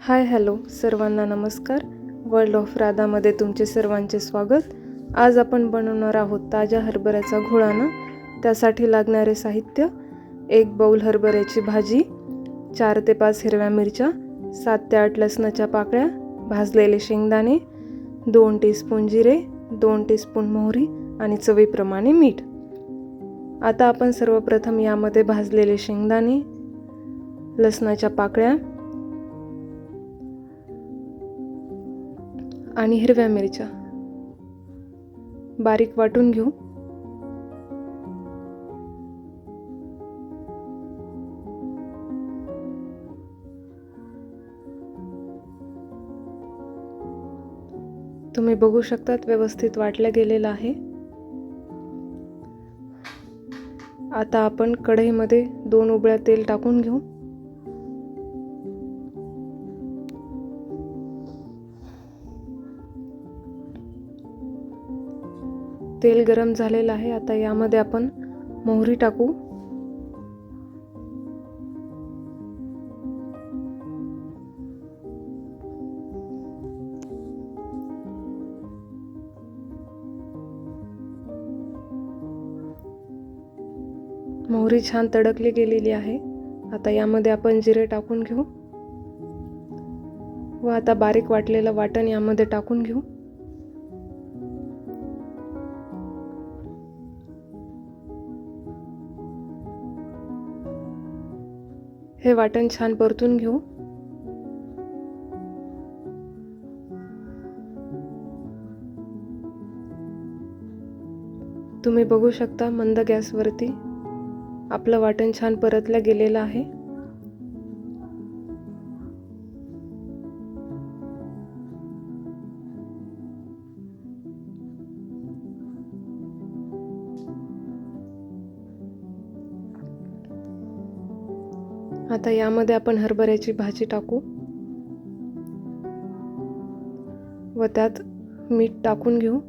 Hi hello सर्वांना नमस्कार. World of राधामध्ये तुमचे सर्वांचे स्वागत. आज आपण बनवणार आहोत ताज्या हरभऱ्याचा घोळाना. त्यासाठी लागणारे साहित्य एक बाऊल हरभऱ्याची भाजी चार ते पाच हिरव्या मिरच्या सात ते आठ लसणाच्या पाकळ्या भाजलेले शेंगदाणे दोन टीस्पून जिरे दोन टीस्पून मोहरी आणि चवीप्रमाणे मीठ. आता आपण सर्वप्रथम यामध्ये भाजलेले शेंगदाणे लसणाच्या पाकळ्या आणि हिरव्या मिरच्या. बारीक वाटून घेऊ. तुम्ही बघू शकतात व्यवस्थित वाटलं गेलेलं आहे. आता आपण कढईमध्ये दोन उबळ्या तेल टाकून घेऊ. तेल गरम झालेलं आहे. आता यामध्ये आपण मोहरी टाकू. मोहरी छान तडकली गेलेली आहे. आता यामध्ये आपण जिरे टाकून घेऊ. व आता बारीक वाटलेलं वाटण यामध्ये टाकून घेऊ. हे वाटण छान परतून घेऊ. तुम्ही बघू शकता मंद गॅसवरती आपलं वाटण छान परतलं गेलेलं आहे. आता यामध्ये आपण हरभऱ्याची भाजी टाकू. व त्यात मीठ टाकून घेऊ.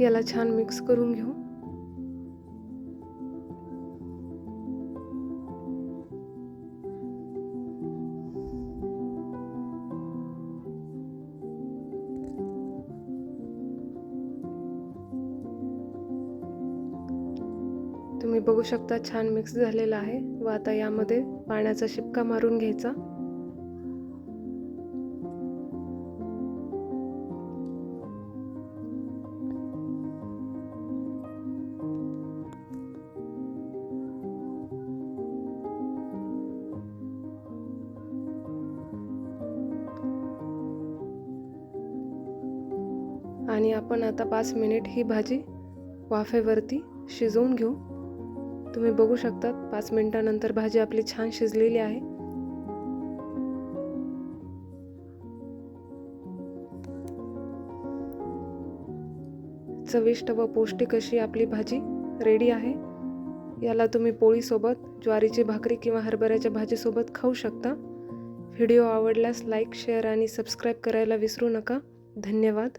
याला छान मिक्स करून घेऊ. तुम्ही बघू शकता छान मिक्स झालेला आहे. व आता यामध्ये पाण्याचा शिपका मारून घ्यायचा. आणि आपण आता पाच मिनिट ही भाजी वाफेवरती शिजवून घेऊ. तुम्ही बघू शकतात. पाच मिनिटानंतर भाजी आपली छान शिजलेली आहे. चविष्ट व पौष्टिक अशी आपली भाजी रेडी आहे. याला तुम्ही पोळीसोबत ज्वारीची भाकरी किंवा हरभऱ्याच्या भाजीसोबत खाऊ शकता. व्हिडिओ आवडल्यास लाईक शेअर आणि सबस्क्राईब करायला विसरू नका. धन्यवाद.